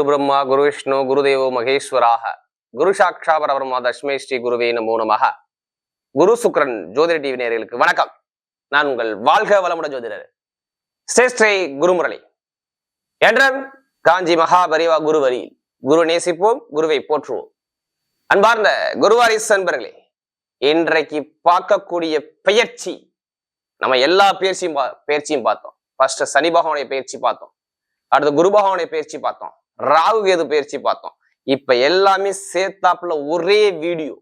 குரு பிரம்மா குரு விஷ்ணு குருதேவோ மகேஸ்வராக. குரு சாட்சா பரபிரம்மா தஷ்மே ஸ்ரீ குருவே நமோ நமக. குரு சுக்ரன் ஜோதிட டிவி நேர்களுக்கு வணக்கம். நான் உங்கள் வாழ்க வளமுட ஜோதிடர் சேஷ்டை குருமுரளி. என்றன் காஞ்சி மகாபரிவா குருவரி குரு நேசிப்போம் குருவை போற்றுவோம். அன்பார்ந்த குருவாரிஸ் அன்பர்களே இன்றைக்கு பார்க்கக்கூடிய பெயர்ச்சி நம்ம எல்லா பயிற்சியும் பயிற்சியும் பார்த்தோம். ஃபர்ஸ்ட் சனி பகவானுடைய பயிற்சி பார்த்தோம். அடுத்து குரு பகவானுடைய பயிற்சி பார்த்தோம். ராகு கேது பயிற்சி பார்த்தோம். இப்ப எல்லாமே சேர்த்தாப்புல ஒரே வீடியோ.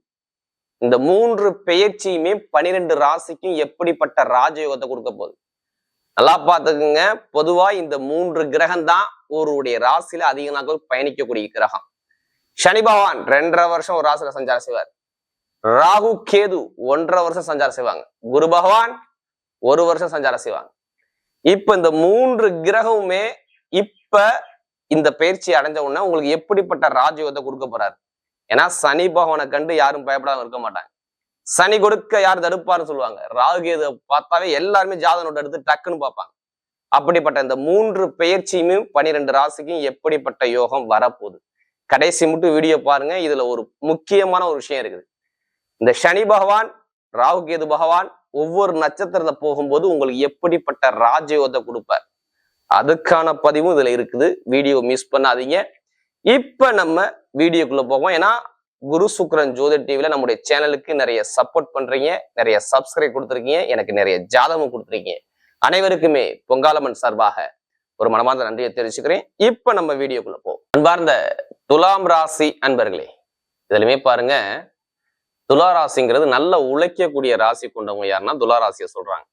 இந்த மூன்று பெயர்ச்சியுமே பனிரெண்டு ராசிக்கும் எப்படிப்பட்ட ராஜயோகத்தை கொடுக்க போகுது. நல்லா பார்த்துக்குங்க. பொதுவா இந்த மூன்று கிரகம் தான் ஒருவருடைய ராசியில அதிக நாட்கள் பயணிக்கக்கூடிய கிரகம். சனி பகவான் ரெண்டரை வருஷம் ஒரு ராசியில சஞ்சாரம் செய்வார். ராகு கேது ஒன்றரை வருஷம் சஞ்சாரம் செய்வாங்க. குரு பகவான் ஒரு வருஷம் சஞ்சாரம் செய்வாங்க. இப்ப இந்த மூன்று கிரகமுமே இப்ப இந்த பயிற்சி அடைஞ்ச உடனே உங்களுக்கு எப்படிப்பட்ட ராஜயோகத்தை கொடுக்க போறாரு? ஏன்னா சனி பகவானை கண்டு யாரும் பயப்படாம இருக்க மாட்டாங்க. சனி கொடுக்க யார் தடுப்பாருன்னு சொல்லுவாங்க. ராகுகேது பார்த்தாவே எல்லாருமே ஜாத எடுத்து டக்குன்னு பார்ப்பாங்க. அப்படிப்பட்ட இந்த மூன்று பயிற்சியுமே பனிரெண்டு ராசிக்கும் எப்படிப்பட்ட யோகம் வரப்போகுது? கடைசி மட்டும் வீடியோ பாருங்க. இதுல ஒரு முக்கியமான ஒரு விஷயம் இருக்குது. இந்த சனி பகவான் ராகுகேது பகவான் ஒவ்வொரு நட்சத்திரத்தை போகும்போது உங்களுக்கு எப்படிப்பட்ட ராஜயோகத்தை கொடுப்பார்? அதுக்கான பதிவும் இதுல இருக்குது. வீடியோ மிஸ் பண்ணாதீங்க. இப்ப நம்ம வீடியோக்குள்ள போவோம். ஏன்னா குரு சுக்ரன் ஜோதி டிவில நம்முடைய சேனலுக்கு நிறைய சப்போர்ட் பண்றீங்க. நிறைய சப்ஸ்கிரைப் கொடுத்துருக்கீங்க. எனக்கு நிறைய ஜாதகம் கொடுத்துருக்கீங்க. அனைவருக்குமே பொங்காலம்மன் சார்பாக ஒரு மனமார்ந்த நன்றியை தெரிவிச்சுக்கிறேன். இப்ப நம்ம வீடியோக்குள்ள போவோம். அன்பார்ந்த துலாம் ராசி அன்பர்களே இதுலயுமே பாருங்க. துலா ராசிங்கிறது நல்ல உழைக்கக்கூடிய ராசி கொண்டவங்க யாருன்னா துலா ராசியை சொல்றாங்க.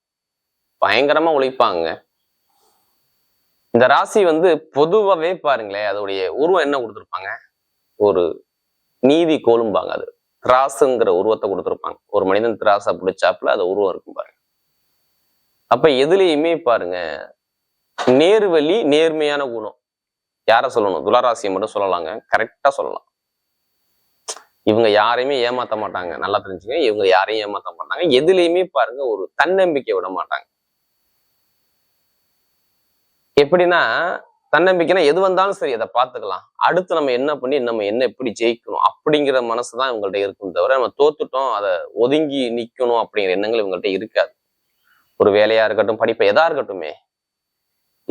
பயங்கரமா உழைப்பாங்க. இந்த ராசி வந்து பொதுவாகவே பாருங்களேன் அதோடைய உருவம் என்ன கொடுத்துருப்பாங்க? ஒரு நீதி கோலும்பாங்க அது. திராசுங்கிற உருவத்தை கொடுத்துருப்பாங்க. ஒரு மனிதன் திராசை பிடிச்சாப்புல அது உருவம் இருக்கும் பாருங்க. அப்ப எதுலேயுமே பாருங்க நேர்வழி நேர்மையான குணம். யாரை சொல்லணும்? துளராசியை மட்டும் சொல்லலாங்க. கரெக்டா சொல்லலாம். இவங்க யாரையுமே ஏமாத்த மாட்டாங்க. நல்லா தெரிஞ்சுங்க இவங்க யாரையும் ஏமாத்த மாட்டாங்க. எதுலேயுமே பாருங்க ஒரு தன்னம்பிக்கை விட மாட்டாங்க. எப்படின்னா தன்னம்பிக்கைனா எது வந்தாலும் சரி அதை பார்த்துக்கலாம். அடுத்து நம்ம என்ன பண்ணி நம்ம என்ன எப்படி ஜெயிக்கணும் அப்படிங்கிற மனசு தான் இவங்கள்ட்ட இருக்கும் தவிர நம்ம தோத்துட்டோம் அதை ஒதுங்கி நிக்கணும் அப்படிங்கிற எண்ணங்கள் இவங்கள்ட்ட இருக்காது. ஒரு வேலையா இருக்கட்டும் படிப்பை எதா இருக்கட்டுமே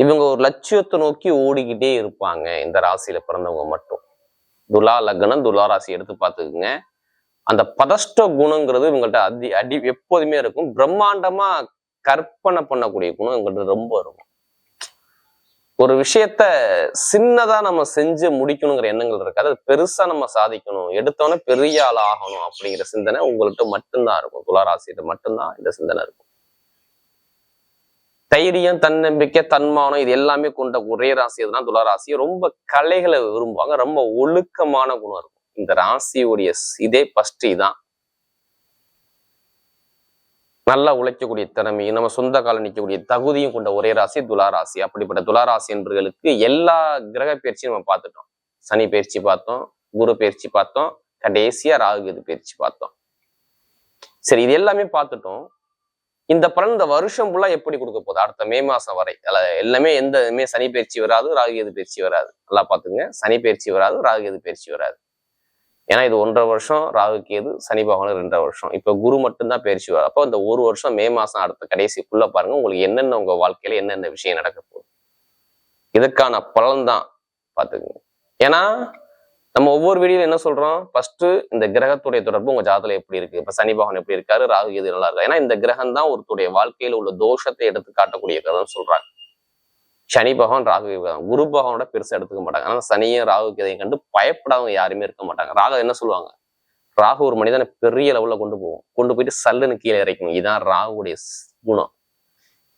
இவங்க ஒரு லட்சியத்தை நோக்கி ஓடிக்கிட்டே இருப்பாங்க இந்த ராசியில பிறந்தவங்க மட்டும். துலா லக்னம் துலா ராசி எடுத்து பார்த்துக்குங்க. அந்த பதஷ்ட குணங்கிறது இவங்கள்ட்ட அதி அடி எப்போதுமே இருக்கும். பிரம்மாண்டமா கற்பனை பண்ணக்கூடிய குணம் இவங்கள்ட்ட ரொம்ப இருக்கும். ஒரு விஷயத்த சின்னதா நம்ம செஞ்சு முடிக்கணுங்கிற எண்ணங்கள் இருக்காது. அது பெருசா நம்ம சாதிக்கணும். எடுத்தோன்னே பெரிய ஆள் ஆகணும் அப்படிங்கிற சிந்தனை உங்கள்கிட்ட மட்டும்தான் இருக்கும். துளாராசியிட்ட மட்டும்தான் இந்த சிந்தனை இருக்கும். தைரியம் தன்னம்பிக்கை தன்மானம் இது எல்லாமே கொண்ட ஒரே ராசி எதுனா துளாராசி. ரொம்ப கலைகளை விரும்புவாங்க. ரொம்ப ஒழுக்கமான குணம் இருக்கும். இந்த ராசியுடைய இதே பஷ்டி தான் நல்லா உழைக்கக்கூடிய திறமையும் நம்ம சொந்த காலம் நிற்கக்கூடிய தகுதியும் கொண்ட ஒரே ராசி துளாராசி அப்படிப்பட்ட துளாராசி என்பவர்களுக்கு எல்லா கிரக பயிற்சியும் நம்ம பார்த்துட்டோம். சனி பயிற்சி பார்த்தோம் குரு பயிற்சி பார்த்தோம் கடைசியா ராகுகேது பயிற்சி பார்த்தோம். சரி இது எல்லாமே பார்த்துட்டோம். இந்த பலன் இந்த வருஷம் ஃபுல்லா எப்படி கொடுக்க போகுது? அடுத்த மே மாசம் வரை. எல்லாமே எந்த சனி பயிற்சி வராது ராகுகேது பயிற்சி வராது. நல்லா பார்த்துங்க சனி பயிற்சி வராது ராகுகேது பயிற்சி வராது. ஏன்னா இது ஒன்றரை வருஷம் ராகு கேது சனி பகவான் ரெண்டரை வருஷம். இப்போ குரு மட்டும்தான் பயிற்சி வரும் அப்போ இந்த ஒரு வருஷம் மே மாசம் அடுத்த கடைசிக்குள்ள பாருங்க உங்களுக்கு என்னென்ன உங்க வாழ்க்கையில என்னென்ன விஷயம் நடக்க போகுது. இதுக்கான பலன் தான் பார்த்துக்குங்க. ஏன்னா நம்ம ஒவ்வொரு வீடியோ என்ன சொல்றோம்? ஃபர்ஸ்ட் இந்த கிரகத்துடைய தொடர்பு உங்க ஜாதத்துல எப்படி இருக்கு? இப்ப சனி பகவான் எப்படி இருக்காரு? ராகு கேது நல்லா இருக்கா ஏன்னா இந்த கிரகம் தான் ஒருத்தருடைய வாழ்க்கையில உள்ள தோஷத்தை எடுத்து காட்டக்கூடிய கிரகம் சொல்றாங்க. சனி பகவான் ராகு பகவான் குரு பகவானோட பெருசா எடுத்துக்க மாட்டாங்க. ஆனா சனியும் ராகு கேதையும் கண்டு பயப்படாதவங்க யாருமே இருக்க மாட்டாங்க. ராகு என்ன சொல்லுவாங்க? ராகு ஒரு மனிதனை பெரிய லெவலில் கொண்டு போவோம் கொண்டு போயிட்டு சல்லுன்னு கீழே இறக்கணும் இதுதான் ராகுடைய குணம்.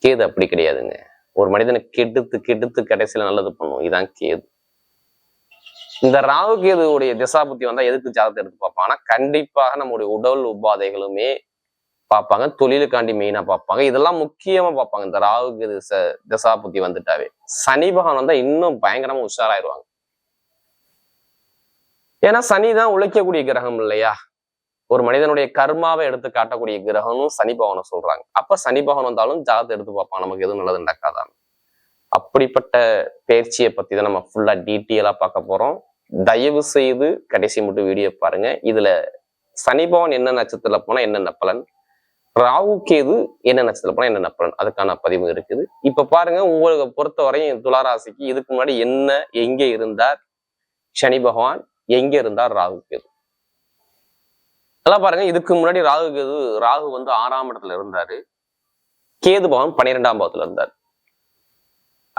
கேது அப்படி கிடையாதுங்க. ஒரு மனிதனை கெடுத்து கெடுத்து கடைசியில நல்லது பண்ணும். இதுதான் கேது. இந்த ராகு கேதுவுடைய திசாபுத்தி வந்தா எதுக்கு ஜாதகத்தை எடுத்து பார்ப்பான் ஆனா கண்டிப்பாக நம்முடைய உடல் உபாதைகளுமே பார்ப்பாங்க தொழிலுக்காண்டி மெயினா பார்ப்பாங்க. இதெல்லாம் முக்கியமா பார்ப்பாங்க. இந்த ராகுக்கு திசா புத்தி வந்துட்டாவே. சனி பகவான் வந்தா இன்னும் பயங்கரமா உஷாராயிருவாங்க ஏன்னா சனி தான் உழைக்கக்கூடிய கிரகம் இல்லையா? ஒரு மனிதனுடைய கர்மாவை எடுத்து காட்டக்கூடிய கிரகம்னு சனி பகவானை சொல்றாங்க. அப்ப சனி பகவான் வந்தாலும் ஜாதத்தை எடுத்து பார்ப்பான். நமக்கு எதுவும் நல்லது நடக்காதான் அப்படிப்பட்ட பயிற்சியை பத்தி தான் நம்ம ஃபுல்லா டீட்டெயிலா பார்க்க போறோம். தயவு செய்து கடைசி மட்டும் வீடியோ பாருங்க. இதுல சனி பகவான் என்ன நட்சத்திரத்துல போனா என்னென்ன பலன்? ராகு கேது என்ன நட்சத்திரம் போனா என்ன பலன் அதுக்கான பதிவு இருக்குது. இப்ப பாருங்க உங்களுக்கு பொறுத்த வரையும் துளாராசிக்கு இதுக்கு முன்னாடி என்ன எங்க இருந்தார்? சனி பகவான் எங்க இருந்தார்? ராகு கேது. நல்லா பாருங்க இதுக்கு முன்னாடி ராகு கேது ராகு வந்து ஆறாம் இடத்துல இருந்தாரு. கேது பகவான் பன்னிரெண்டாம் பாவத்துல இருந்தார்.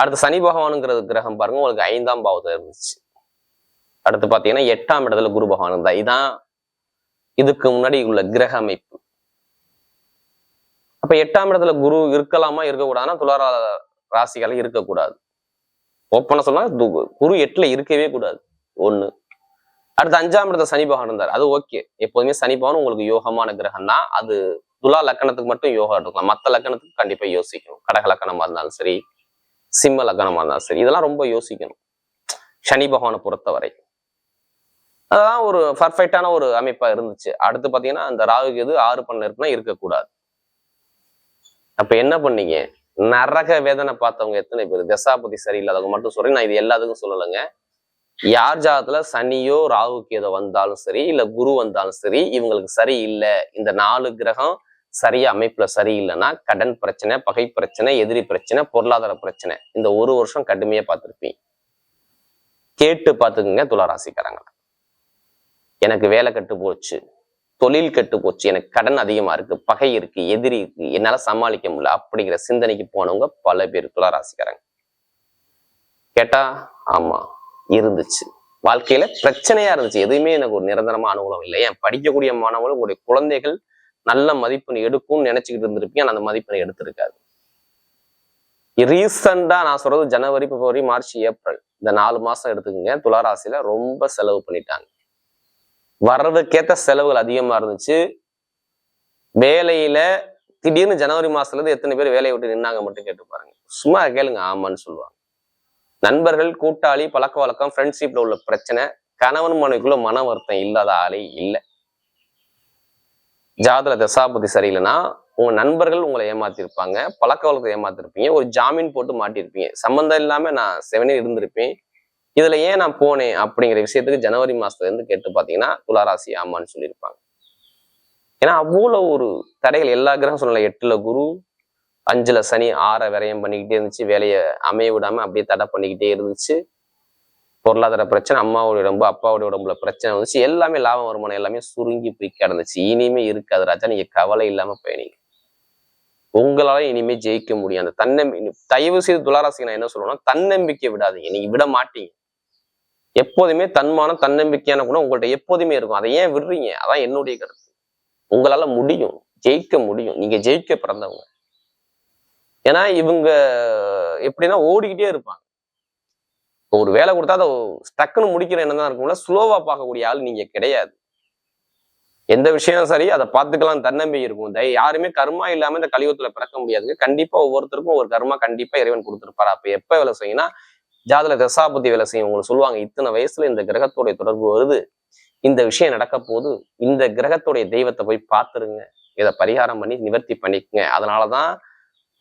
அடுத்து சனி பகவானுங்கிறது கிரகம் பாருங்க உங்களுக்கு ஐந்தாம் பாவத்துல இருந்துச்சு. அடுத்து பாத்தீங்கன்னா எட்டாம் இடத்துல குரு பகவான் இருந்தா இதான் இதுக்கு முன்னாடி உள்ள கிரக அமைப்பு. அப்ப எட்டாம் இடத்துல குரு இருக்கலாமா இருக்கக்கூடாதுன்னா துளாரா ராசிகளை இருக்கக்கூடாது. ஓப்பனா சொன்னா குரு எட்டுல இருக்கவே கூடாது. ஒண்ணு. அடுத்து அஞ்சாம் இடத்துல சனி பகவான் இருந்தார். அது ஓகே எப்போதுமே சனி பகவான் உங்களுக்கு யோகமான கிரகம் தான் அது துலா லக்கணத்துக்கு மட்டும் யோகா எடுக்கலாம் மற்ற லக்கணத்துக்கு கண்டிப்பா யோசிக்கணும். கடக லக்கணமா இருந்தாலும் சரி சிம்ம லக்கணமா இருந்தாலும் சரி இதெல்லாம் ரொம்ப யோசிக்கணும். சனி பகவானை பொறுத்தவரை. அதான் ஒரு பர்ஃபெக்டான ஒரு அமைப்பா இருந்துச்சு. அடுத்து பாத்தீங்கன்னா அந்த ராகு கேது ஆறு பண்ண இருக்குன்னா இருக்கக்கூடாது. அப்ப என்ன பண்ணீங்க? நரக வேதனை பார்த்தவங்க எத்தனை பேர்? தசாபதி சரியில்லாதவங்க மட்டும் சொல்றேன். நான் இது எல்லாத்துக்கும் சொல்லலைங்க. யார் ஜாதத்துல சனியோ ராகு கேதோ வந்தாலும் சரி இல்ல குரு வந்தாலும் சரி இவங்களுக்கு சரி இல்லை இந்த நாலு கிரகம் சரியா அமைப்புல சரியில்லைன்னா கடன் பிரச்சனை பகை பிரச்சனை எதிரி பிரச்சனை பொருளாதார பிரச்சனை. இந்த ஒரு வருஷம் கடுமையா பார்த்துருப்பீங்க. கேட்டு பார்த்துக்குங்க துளாராசிக்காரங்க எனக்கு வேலை கட்டு போச்சு. தொழில் கெட்டு போச்சு எனக்கு கடன் அதிகமா இருக்கு பகை இருக்கு எதிரி இருக்கு என்னால சமாளிக்க முடியல அப்படிங்கிற சிந்தனைக்கு போனவங்க பல பேர் துளாராசிக்காரங்க கேட்டா ஆமா இருந்துச்சு. வாழ்க்கையில பிரச்சனையா இருந்துச்சு. எதுவுமே எனக்கு ஒரு நிரந்தரமா அனுகூலம் இல்லை. ஏன்? படிக்கக்கூடிய மாணவர்கள் உங்களுடைய குழந்தைகள் நல்ல மதிப்பெண் எடுக்கும்னு நினைச்சுக்கிட்டு இருந்திருப்பீங்க. அந்த மதிப்பெண் எடுத்திருக்காது. ரீசெண்டா நான் சொல்றது ஜனவரி பிப்ரவரி மார்ச் ஏப்ரல். இந்த நாலு மாசம் எடுத்துக்கோங்க. துளாராசியில ரொம்ப செலவு பண்ணிட்டாங்க. வர்றதுக்கேத்த செலவுகள் அதிகமா இருந்துச்சு. வேலையில திடீர்னு ஜனவரி மாசத்துல இருந்து எத்தனை பேர் வேலையை விட்டு நின்னாங்க மட்டும் கேட்டு பாருங்க. சும்மா கேளுங்க ஆமான்னு சொல்லுவாங்க. நண்பர்கள் கூட்டாளி பழக்க வழக்கம் ஃப்ரெண்ட்ஷிப்ல உள்ள பிரச்சனை கணவன் மனைவிக்குள்ள மன வருத்தம் இல்லாத ஆளே இல்லை. ஜாதல தசாபதி சரியில்லைன்னா உங்க நண்பர்கள் உங்களை ஏமாத்திருப்பாங்க பழக்க வழக்கத்தை ஏமாத்திருப்பீங்க ஒரு ஜாமீன் போட்டு மாட்டியிருப்பீங்க சம்மந்தம் இல்லாம நான் செவனே இருந்திருப்பேன். இதுல ஏன் நான் போனேன் அப்படிங்கிற விஷயத்துக்கு ஜனவரி மாசத்துல இருந்து கேட்டு பாத்தீங்கன்னா துளாராசி ஆமான்னு சொல்லியிருப்பாங்க. ஏன்னா அவ்வளோ ஒரு தடைகள் எல்லா கிரகம் சொல்லலை எட்டுல குரு அஞ்சுல சனி ஆற விரயம் பண்ணிக்கிட்டே இருந்துச்சு வேலையை அமைய விடாம அப்படியே தடை பண்ணிக்கிட்டே இருந்துச்சு. பொருளாதார பிரச்சனை அம்மாவுடைய உடம்பு அப்பாவுடைய உடம்புல பிரச்சனை வந்துச்சு. எல்லாமே லாபம் வருமானம் எல்லாமே சுருங்கி போய் கிடந்துச்சு. இனிமே இருக்காது ராஜா நீங்க கவலை இல்லாம பயணிங்க. உங்களால இனிமே ஜெயிக்க முடியும் அந்த தன்னம்பி தயவு செய்து துளாராசிக்கு நான் என்ன சொல்லணும்னா தன்னம்பிக்கை விடாதீங்க. நீங்க விட மாட்டீங்க. எப்போதுமே தன்மானம் தன்னம்பிக்கையான குணம் உங்கள்கிட்ட எப்போதுமே இருக்கும். அதை ஏன் விடுறீங்க? அதான் என்னுடைய கருத்து. உங்களால முடியும். ஜெயிக்க முடியும். நீங்க ஜெயிக்க பிறந்தவங்க. ஏன்னா இவங்க எப்படின்னா ஓடிக்கிட்டே இருப்பாங்க. ஒரு வேலை கொடுத்தா அதை டக்குன்னு முடிக்கிற எண்ணம் தான் இருக்கும்ல ஸ்லோவா பார்க்கக்கூடிய ஆள் நீங்க கிடையாது. எந்த விஷயம் சரி அதை பார்த்துக்கலாம். தன்னம்பி இருக்கும். தய யாருமே கர்மா இல்லாம இந்த கலியுகத்துல பிறக்க முடியாதுங்க. கண்டிப்பா ஒவ்வொருத்தருக்கும் ஒரு கர்மா கண்டிப்பா இறைவன் கொடுத்துருப்பாரு. அப்ப எப்ப வேலை செய்யும்னா ஜாதல தசாபதி வேலை செய்யும். உங்களுக்கு சொல்லுவாங்க இத்தனை வயசுல இந்த கிரகத்தோடைய தொடர்பு வருது. இந்த விஷயம் நடக்க போது இந்த கிரகத்துடைய தெய்வத்தை போய் பார்த்துருங்க. இதை பரிகாரம் பண்ணி நிவர்த்தி பண்ணிக்கங்க. அதனாலதான்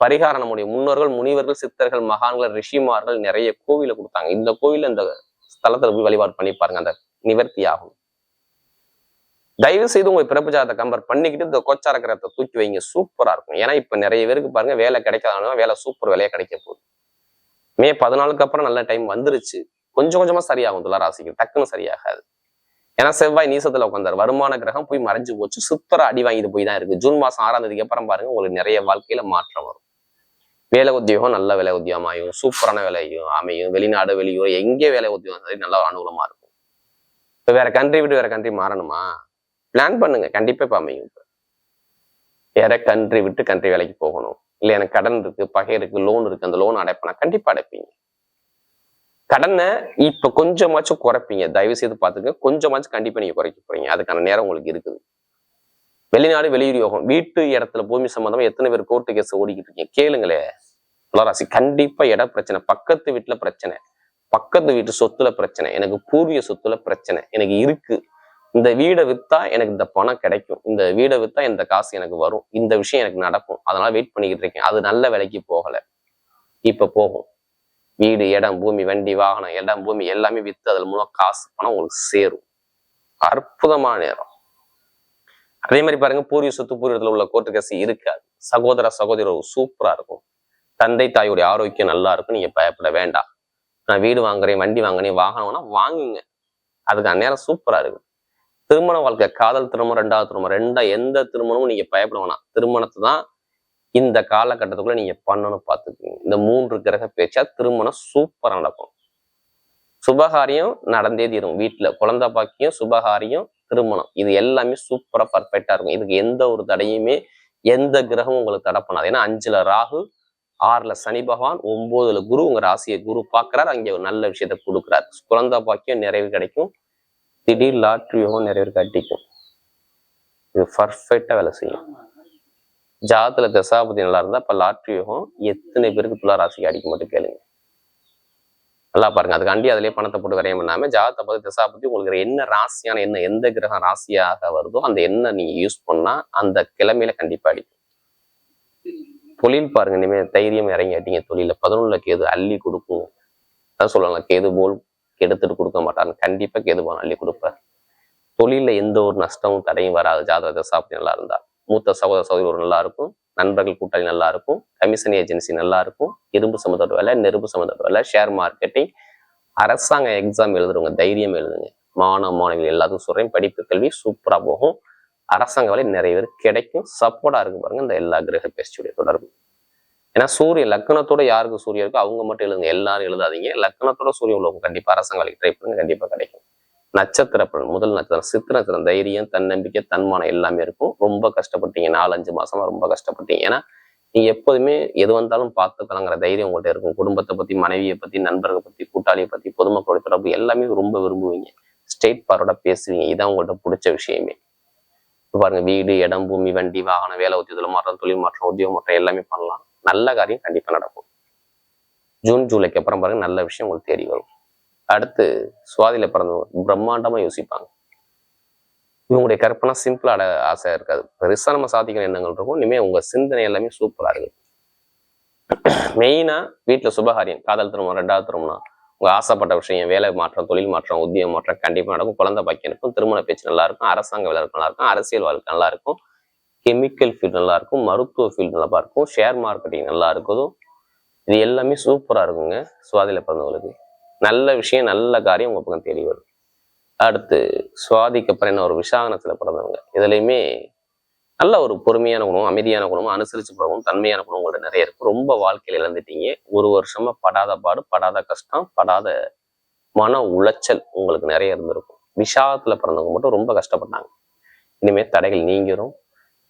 பரிகாரம் நம்முடைய முன்னோர்கள் முனிவர்கள் சித்தர்கள் மகான்கள் ரிஷிமார்கள் நிறைய கோவில கொடுத்தாங்க. இந்த கோவில இந்த ஸ்தலத்துல போய் வழிபாடு பண்ணி பாருங்க. அந்த நிவர்த்தி ஆகும். தயவு செய்து உங்க பிறப்பு ஜாதத்தை கம்பேர் பண்ணிக்கிட்டு இந்த கோச்சார கிரகத்தை தூக்கி வைங்க. சூப்பரா இருக்கும். ஏன்னா இப்ப நிறைய பேருக்கு பாருங்க வேலை கிடைக்காதவங்க வேலை சூப்பர் வேலையா கிடைக்க போகுது. மே பதினாலுக்கு அப்புறம் நல்ல டைம் வந்துருச்சு. கொஞ்சம் கொஞ்சமா சரியாகும் துளராசிக்கு டக்குன்னு சரியாகாது. ஏன்னா செவ்வாய் நீசத்துல உட்காந்தார் வருமான கிரகம் போய் மறைஞ்சு போச்சு. சுத்தர அடி வாங்கிட்டு போய் தான் இருக்கு. ஜூன் மாசம் ஆறாம் தேதிக்கு அப்புறம் பாருங்க உங்களுக்கு நிறைய வாழ்க்கையில மாற்றம் வரும். வேலை உத்தியோகம் நல்ல வேலை உத்தியோகம் ஆகும் சூப்பரான வேலையும் அமையும். வெளிநாடு வெளியூர் எங்கே வேலை உத்தியோகம் சரி நல்ல அனுகூலமா இருக்கும். இப்போ வேற கண்ட்ரி விட்டு வேற கண்ட்ரி மாறணுமா? பிளான் பண்ணுங்க. கண்டிப்பா இப்ப அமையும். வேற கண்ட்ரி விட்டு கண்ட்ரி வேலைக்கு போகணும். இல்ல எனக்கு கடன் இருக்கு பகை இருக்கு லோன் இருக்கு அந்த லோன் அடைப்பேனா கண்டிப்பா அடைப்பீங்க. கடனை இப்ப கொஞ்சமாச்சும் குறைப்பீங்க. தயவு செய்து பாத்துக்க கொஞ்சமாச்சும் கண்டிப்பா நீங்க குறைக்க போறீங்க. அதுக்கான நேரம் உங்களுக்கு இருக்குது. வெளிநாடு வெளியூர் யோகம். வீட்டு இடத்துல பூமி சம்பந்தமா எத்தனை பேர் கோர்ட்டு கேஸ் ஓடிக்கிட்டு இருக்கீங்க? கேளுங்களே. துளாராசி கண்டிப்பா இட பிரச்சனை. பக்கத்து வீட்டுல பிரச்சனை. பக்கத்து வீட்டு சொத்துல பிரச்சனை. எனக்கு பூர்வீக சொத்துல பிரச்சனை. எனக்கு இருக்கு. இந்த வீடை வித்தா எனக்கு இந்த பணம் கிடைக்கும். இந்த வீடை வித்தா இந்த காசு எனக்கு வரும். இந்த விஷயம் எனக்கு நடக்கும். அதனால வெயிட் பண்ணிக்கிட்டு இருக்கேன். அது நல்ல விலைக்கு போகல. இப்ப போகும். வீடு இடம் பூமி வண்டி வாகனம் இடம் பூமி எல்லாமே வித்து அதன் மூலம் காசு பணம் உங்களுக்கு சேரும். அற்புதமான நேரம். அதே மாதிரி பாருங்க பூர்வீக சொத்து பூர்வீகத்தில் உள்ள கோர்ட்டு கேஸ் இருக்காது. சகோதர சகோதரர் சூப்பரா இருக்கும். தந்தை தாயுடைய ஆரோக்கியம் நல்லா இருக்கும். நீங்க பயப்பட வேண்டாம். நான் வீடு வாங்குறேன் வண்டி வாங்குறேன் வாகனம்னா வாங்குங்க. அதுக்கு அந்நேரம் சூப்பரா இருக்கும். திருமண வாழ்க்கை காதல் திருமணம் ரெண்டாவது திருமணம் ரெண்டா எந்த திருமணமும் நீங்க பயப்பட வேணாம். திருமணத்தை தான் இந்த காலகட்டத்துக்குள்ள நீங்க பண்ணணும் பார்த்துக்கோங்க. இந்த மூன்று கிரக பேச்சா திருமணம் சூப்பரா நடக்கும். சுபகாரியம் நடந்தே தீரும். வீட்டுல குழந்தை பாக்கியம் சுபகாரியம் திருமணம். இது எல்லாமே சூப்பரா பர்ஃபெக்டா இருக்கும். இதுக்கு எந்த ஒரு தடையுமே எந்த கிரகமும் உங்களுக்கு தடை பண்ணாது. ஏன்னா அஞ்சுல ராகு ஆறுல சனி பகவான் ஒன்பதுல குரு. உங்க ராசியை குரு பாக்குறாரு அங்கே ஒரு நல்ல விஷயத்த கொடுக்குறாரு. குழந்தை பாக்கியம் நிறைவு கிடைக்கும். திடீர் லாட்ரி யோகம் பேருக்கு அடிக்கும். இது பர்ஃபெக்டாக வேலை செய்யும். ஜாதத்துல தசாபதி நல்லா இருந்தா இப்போ லாட்ரி யோகம் எத்தனை பேருக்கு துலா ராசிக்கு அடிக்க மட்டும் கேளுங்க. நல்லா பாருங்க. அதுக்காண்டி அதிலே பணத்தை போட்டு வரையம் பண்ணாமல் ஜாதத்தை பத்தி தசாபதி உங்களுக்கு என்ன ராசியான என்ன எந்த கிரகம் ராசியாக வருதோ அந்த எண்ணெய் நீங்க யூஸ் பண்ணா அந்த கிழமையில கண்டிப்பா அடிக்கும். தொழில் பாருங்க. இனிமே தைரியம் இறங்கிட்டீங்க தொழில பதினொன்றில் கேது அள்ளி கொடுக்கும். அதான் சொல்லலாம் கேது போல் கெடுத்துட்டு கொடுக்க மாட்டாங்க கண்டிப்பா கேது அள்ளி கொடுப்பார். தொழில எந்த ஒரு நஷ்டமும் தடையும் வராது. ஜாதக தசாப்தி நல்லா இருந்தால் மூத்த சகோதர சகோதரி ஒரு நல்லா இருக்கும். நண்பர்கள் கூட்டாளி நல்லா இருக்கும். கமிஷன் ஏஜென்சி நல்லா இருக்கும். இரும்பு சம்மந்தப்பட்ட வேலை நெருப்பு சம்மந்தப்பட்ட வேலை ஷேர் மார்க்கெட்டிங் அரசாங்க எக்ஸாம் எழுதுறவங்க தைரியம் எழுதுங்க. மாணவ மாணவிகள் எல்லாத்துக்கும் சொல்கிறேன் படிப்பு கல்வி சூப்பரா போகும். அரசாங்க வேலை நிறைய பேர் கிடைக்கும். சப்போர்ட்டாக இருக்கு பாருங்க. இந்த எல்லா கிரக பேச்சுடைய தொடர்பு. ஏன்னா சூரிய லக்னத்தோட யாருக்கு சூரியன் இருக்கோ அவங்க மட்டும் எழுதுங்க. எல்லாரும் எழுதாதீங்க. லக்னத்தோட சூரியன் உள்ளவங்க கண்டிப்பாக அரசாங்க ட்ரை பண்ணுங்க. கண்டிப்பாக கிடைக்கும். நட்சத்திர பலன். முதல் நட்சத்திரம் சித்திர நட்சத்திரம். தைரியம் தன்னம்பிக்கை தன்மானம் எல்லாமே இருக்கும். ரொம்ப கஷ்டப்பட்டீங்க. நாலஞ்சு மாசமா ரொம்ப கஷ்டப்பட்டீங்க. ஏன்னா நீங்க எப்போதுமே எது வந்தாலும் பார்த்து தைரியம் உங்கள்கிட்ட இருக்கும். குடும்பத்தை பத்தி மனைவியை பத்தி நண்பர்களை பத்தி கூட்டாளியை பத்தி பொதுமக்களோட தொடர்பு எல்லாமே ரொம்ப விரும்புவீங்க. ஸ்டேட் பார்வோட பேசுவீங்க. இதான் உங்கள்கிட்ட பிடிச்ச விஷயமே. பாருங்க வீடு இடம் பூமி வண்டி வாகனம் வேலை உத்தியோகம் மாற்றம் தொழில் மாற்றம் உத்தியோக மாற்றம் எல்லாமே பண்ணலாம். நல்ல காரியம் கண்டிப்பா நடக்கும். ஜூன் ஜூலைக்கு அப்புறம் பாருங்க நல்ல விஷயம் உங்களுக்கு தேடி வரும். அடுத்து சுவாதியில பிறந்தவங்க பிரம்மாண்டமா யோசிப்பாங்க. இவங்களுடைய கற்பனை சிம்பிளான ஆசை இருக்காது. பெருசாக நம்ம சாதிக்கிற எண்ணங்கள் இருக்கும். இனிமே உங்க சிந்தனை எல்லாமே சூப்பரா இருக்கு மெயினா வீட்டுல சுபகாரியம். காதல் திருமணம் ரெண்டாவது திருமணம். உங்க ஆசைப்பட்ட விஷயம் வேலை மாற்றம் தொழில் மாற்றம் உத்தியோக மாற்றம் கண்டிப்பா நடக்கும். குழந்தை பாக்கியம் இருக்கும். திருமண பேச்சு நல்லா இருக்கும். அரசாங்க வேலை நல்லா இருக்கும். அரசியல் வாழ்க்கை நல்லா இருக்கும். கெமிக்கல் ஃபீல்டு நல்லா இருக்கும் மருத்துவ ஃபீல்டு நல்லா இருக்கும் ஷேர் மார்க்கெட்டிங் நல்லா இருக்குதோ இது எல்லாமே சூப்பராக இருக்குங்க. சுவாதியில் பிறந்தவங்களுக்கு நல்ல விஷயம் நல்ல காரியம் உங்கள் பக்கம் தேடி வரும். அடுத்து சுவாதிக்கு அப்புறம் என்ன ஒரு விசாகனத்தில் பிறந்தவங்க. இதுலையுமே நல்ல ஒரு பொறுமையான குணம் அமைதியான குணமும் அனுசரித்து போகவும் தன்மையான குணம் உங்கள்ட்ட நிறைய இருக்கும் ரொம்ப வாழ்க்கையில் இழந்துட்டீங்க. ஒரு வருஷமா படாத பாடு படாத கஷ்டம் படாத மன உளைச்சல் உங்களுக்கு நிறைய இருந்திருக்கும். விஷாகத்தில் பிறந்தவங்க மட்டும் ரொம்ப கஷ்டப்பட்டாங்க. இனிமேல் தடைகள் நீங்கிரும்.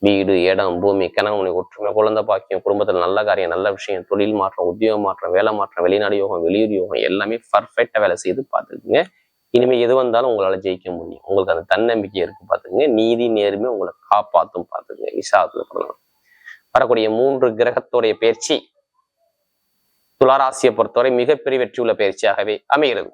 வீடு இடம் பூமி கணவனை ஒற்றுமை குழந்தை பாக்கியம் குடும்பத்துல நல்ல காரியம் நல்ல விஷயம் தொழில் மாற்றம் உத்தியோக மாற்றம் வேலை மாற்றம் வெளிநாடு யோகம் வெளியூர் யோகம் எல்லாமே பர்ஃபெக்டாக வேலை செய்து பார்த்துக்குங்க. இனிமே எது வந்தாலும் உங்களால ஜெயிக்க முடியும். உங்களுக்கு அந்த தன்னம்பிக்கை இருக்கு பார்த்துக்குங்க. நீதி நேர்மை உங்களை காப்பாத்தும் பார்த்துக்குங்க. விசாரத்தில் பிறந்தவங்க வரக்கூடிய மூன்று கிரகத்துடைய பயிற்சி துளாராசியை பொறுத்தவரை மிகப்பெரிய வெற்றியுள்ள பயிற்சியாகவே அமைகிறது.